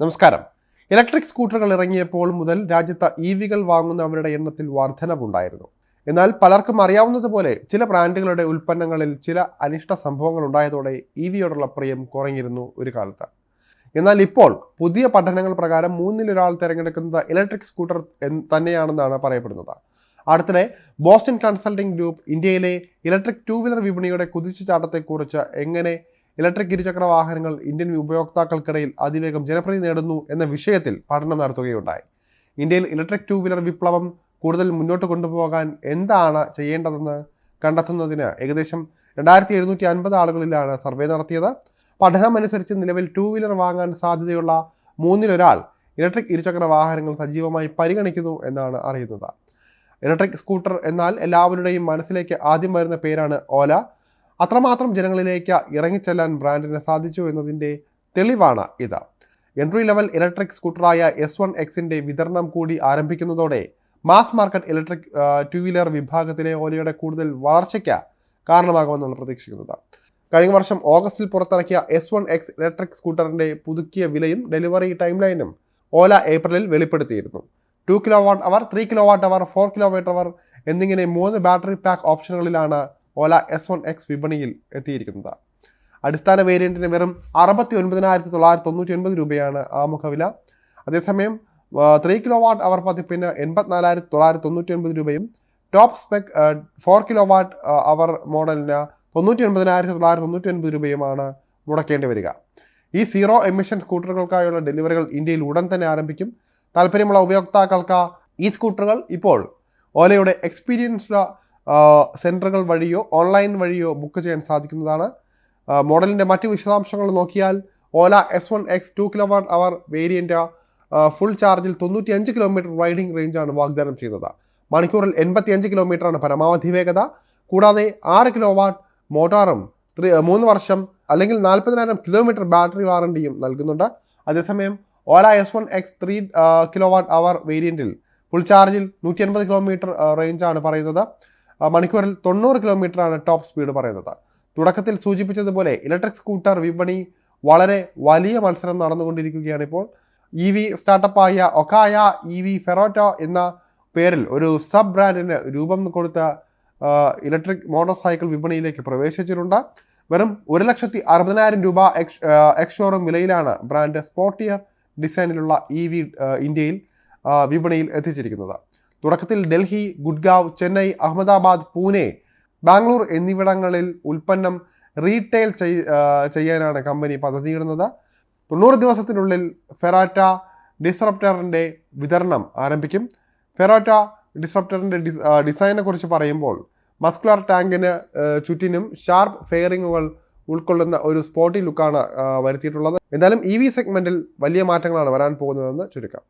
നമസ്കാരം. ഇലക്ട്രിക് സ്കൂട്ടറുകൾ ഇറങ്ങിയപ്പോൾ മുതൽ രാജ്യത്ത് ഇ വികൾ വാങ്ങുന്നവരുടെ എണ്ണത്തിൽ വർധനവുണ്ടായിരുന്നു. എന്നാൽ പലർക്കും അറിയാവുന്നതുപോലെ ചില ബ്രാൻഡുകളുടെ ഉൽപ്പന്നങ്ങളിൽ ചില അനിഷ്ട സംഭവങ്ങൾ ഉണ്ടായതോടെ ഇ വിയോടുള്ള പ്രിയം കുറഞ്ഞിരുന്നു ഒരു കാലത്ത്. എന്നാൽ ഇപ്പോൾ പുതിയ പഠനങ്ങൾ പ്രകാരം മൂന്നിലൊരാൾ തിരഞ്ഞെടുക്കുന്നത് ഇലക്ട്രിക് സ്കൂട്ടർ തന്നെയാണെന്നാണ് പറയപ്പെടുന്നത്. അടുത്തിടെ ബോസ്റ്റൺ കൺസൾട്ടിംഗ് ഗ്രൂപ്പ് ഇന്ത്യയിലെ ഇലക്ട്രിക് ടു വീലർ വിപണിയുടെ കുതിച്ചുചാട്ടത്തെക്കുറിച്ച് എങ്ങനെ ഇലക്ട്രിക് ഇരുചക്ര വാഹനങ്ങൾ ഇന്ത്യൻ ഉപയോക്താക്കൾക്കിടയിൽ അതിവേഗം ജനപ്രീതി നേടുന്നു എന്ന വിഷയത്തിൽ പഠനം നടത്തുകയുണ്ടായി. ഇന്ത്യയിൽ ഇലക്ട്രിക് ടു വീലർ വിപ്ലവം കൂടുതൽ മുന്നോട്ട് കൊണ്ടുപോകാൻ എന്താണ് ചെയ്യേണ്ടതെന്ന് കണ്ടെത്തുന്നതിന് ഏകദേശം രണ്ടായിരത്തി എഴുന്നൂറ്റി അൻപത് ആളുകളിലാണ് സർവേ നടത്തിയത്. പഠനമനുസരിച്ച് നിലവിൽ ടൂ വീലർ വാങ്ങാൻ സാധ്യതയുള്ള മൂന്നിലൊരാൾ ഇലക്ട്രിക് ഇരുചക്ര വാഹനങ്ങൾ സജീവമായി പരിഗണിക്കുന്നു എന്നാണ് അറിയുന്നത്. ഇലക്ട്രിക് സ്കൂട്ടർ എന്നാൽ എല്ലാവരുടെയും മനസ്സിലേക്ക് ആദ്യം വരുന്ന പേരാണ് ഓല. അത്രമാത്രം ജനങ്ങളിലേക്ക് ഇറങ്ങിച്ചെല്ലാൻ ബ്രാൻഡിന് സാധിച്ചു എന്നതിന്റെ തെളിവാണ് ഇത്. എൻട്രി ലെവൽ ഇലക്ട്രിക് സ്കൂട്ടറായ എസ് വൺ എക്സിന്റെ വിതരണം കൂടി ആരംഭിക്കുന്നതോടെ mass market electric two wheeler വിഭാഗത്തിലെ ഓലയുടെ കൂടുതൽ വളർച്ചയ്ക്ക് കാരണമാകുമെന്നാണ് പ്രതീക്ഷിക്കുന്നത്. കഴിഞ്ഞ വർഷം ഓഗസ്റ്റിൽ പുറത്തിറക്കിയ എസ് വൺ എക്സ് ഇലക്ട്രിക് സ്കൂട്ടറിന്റെ പുതുക്കിയ വിലയും ഡെലിവറി ടൈം ലൈനും ഓല ഏപ്രിലിൽ വെളിപ്പെടുത്തിയിരുന്നു. Two kilowatt hour three kilowatt hour four kilowatt hour എന്നിങ്ങനെ മൂന്ന് ബാറ്ററി പാക്ക് ഓപ്ഷനുകളിലാണ് ഓല എസ് വൺ എക്സ് വിപണിയിൽ എത്തിയിരിക്കുന്നത്. അടിസ്ഥാന വേരിയന്റിന് വെറും അറുപത്തി ഒൻപതിനായിരത്തി തൊള്ളായിരത്തി തൊണ്ണൂറ്റി ഒൻപത് രൂപയാണ് ആമുഖ വില. അതേസമയം ത്രീ കിലോ വാട്ട് അവർ പതിപ്പിന് എൺപത്തിനാലായിരത്തി തൊള്ളായിരത്തി തൊണ്ണൂറ്റി ഒൻപത് രൂപയും top spec four kilowatt hour മോഡലിന് തൊണ്ണൂറ്റി ഒൻപതിനായിരത്തി തൊള്ളായിരത്തി തൊണ്ണൂറ്റി ഒൻപത് രൂപയുമാണ് മുടക്കേണ്ടി വരിക. ഈ സീറോ എമിഷൻ സ്കൂട്ടറുകൾക്കായുള്ള ഡെലിവറികൾ ഇന്ത്യയിൽ ഉടൻ തന്നെ ആരംഭിക്കും. താല്പര്യമുള്ള ഉപയോക്താക്കൾക്ക് ഈ സ്കൂട്ടറുകൾ ഇപ്പോൾ ഓലയുടെ എക്സ്പീരിയൻസ്ഡ് സെന്ററുകൾ വഴിയോ ഓൺലൈൻ വഴിയോ ബുക്ക് ചെയ്യാൻ സാധിക്കുന്നതാണ്. മോഡലിന്റെ മറ്റ് വിശദാംശങ്ങൾ നോക്കിയാൽ Ola S one X two kilowatt hour variant full ചാർജിൽ തൊണ്ണൂറ്റി അഞ്ച് കിലോമീറ്റർ റൈഡിംഗ് റേഞ്ചാണ് വാഗ്ദാനം ചെയ്യുന്നത്. മണിക്കൂറിൽ എൺപത്തി അഞ്ച് കിലോമീറ്ററാണ് പരമാവധി വേഗത. കൂടാതെ ആറ് കിലോ വാട്ട് മോട്ടാറും മൂന്ന് വർഷം അല്ലെങ്കിൽ നാൽപ്പതിനായിരം കിലോമീറ്റർ ബാറ്ററി വാറണ്ടിയും നൽകുന്നുണ്ട്. അതേസമയം Ola S one X three kilowatt hour വേരിയന്റിൽ full ചാർജിൽ നൂറ്റി അൻപത് കിലോമീറ്റർ റേഞ്ചാണ് പറയുന്നത്. മണിക്കൂറിൽ തൊണ്ണൂറ് കിലോമീറ്ററാണ് ടോപ്പ് സ്പീഡ് പറയുന്നത്. തുടക്കത്തിൽ സൂചിപ്പിച്ചതുപോലെ ഇലക്ട്രിക് സ്കൂട്ടർ വിപണി വളരെ വലിയ മത്സരം നടന്നുകൊണ്ടിരിക്കുകയാണ് ഇപ്പോൾ. ഇ വി സ്റ്റാർട്ടപ്പായ ഒക്കായ ഇ വി ഫെറോറ്റോ എന്ന പേരിൽ ഒരു സബ് ബ്രാൻഡിന് രൂപം കൊടുത്ത ഇലക്ട്രിക് മോട്ടോർ സൈക്കിൾ വിപണിയിലേക്ക് പ്രവേശിച്ചിട്ടുണ്ട്. വെറും ഒരു ലക്ഷത്തി അറുപതിനായിരം രൂപ എക്സ് എക്സ്ഷോറും ഷോറൂം വിലയിലാണ് ബ്രാൻഡ് സ്പോർട്ടിയർ ഡിസൈനിലുള്ള ഇ വി ഇന്ത്യയിൽ വിപണിയിൽ എത്തിച്ചിരിക്കുന്നത്. തുടക്കത്തിൽ ഡൽഹി ഗുഡ്ഗാവ് ചെന്നൈ അഹമ്മദാബാദ് പൂനെ ബാംഗ്ലൂർ എന്നിവിടങ്ങളിൽ ഉൽപ്പന്നം റീറ്റെയിൽ ചെയ്യാനാണ് കമ്പനി പദ്ധതിയിടുന്നത്. തൊണ്ണൂറ് ദിവസത്തിനുള്ളിൽ ഫെറാറ്റ ഡിസ്റപ്റ്ററിന്റെ വിതരണം ആരംഭിക്കും. ഫെറാറ്റ ഡിസ്റപ്റ്ററിന്റെ ഡിസ് ഡിസൈനെ കുറിച്ച് പറയുമ്പോൾ മസ്കുലർ ടാങ്കിന് ചുറ്റിനും ഷാർപ്പ് ഫെയറിങ്ങുകൾ ഉൾക്കൊള്ളുന്ന ഒരു സ്പോട്ടി ലുക്കാണ് വരുത്തിയിട്ടുള്ളത്. എന്തായാലും ഇ വി സെഗ്മെന്റിൽ വലിയ മാറ്റങ്ങളാണ് വരാൻ പോകുന്നതെന്ന് ചുരുക്കം.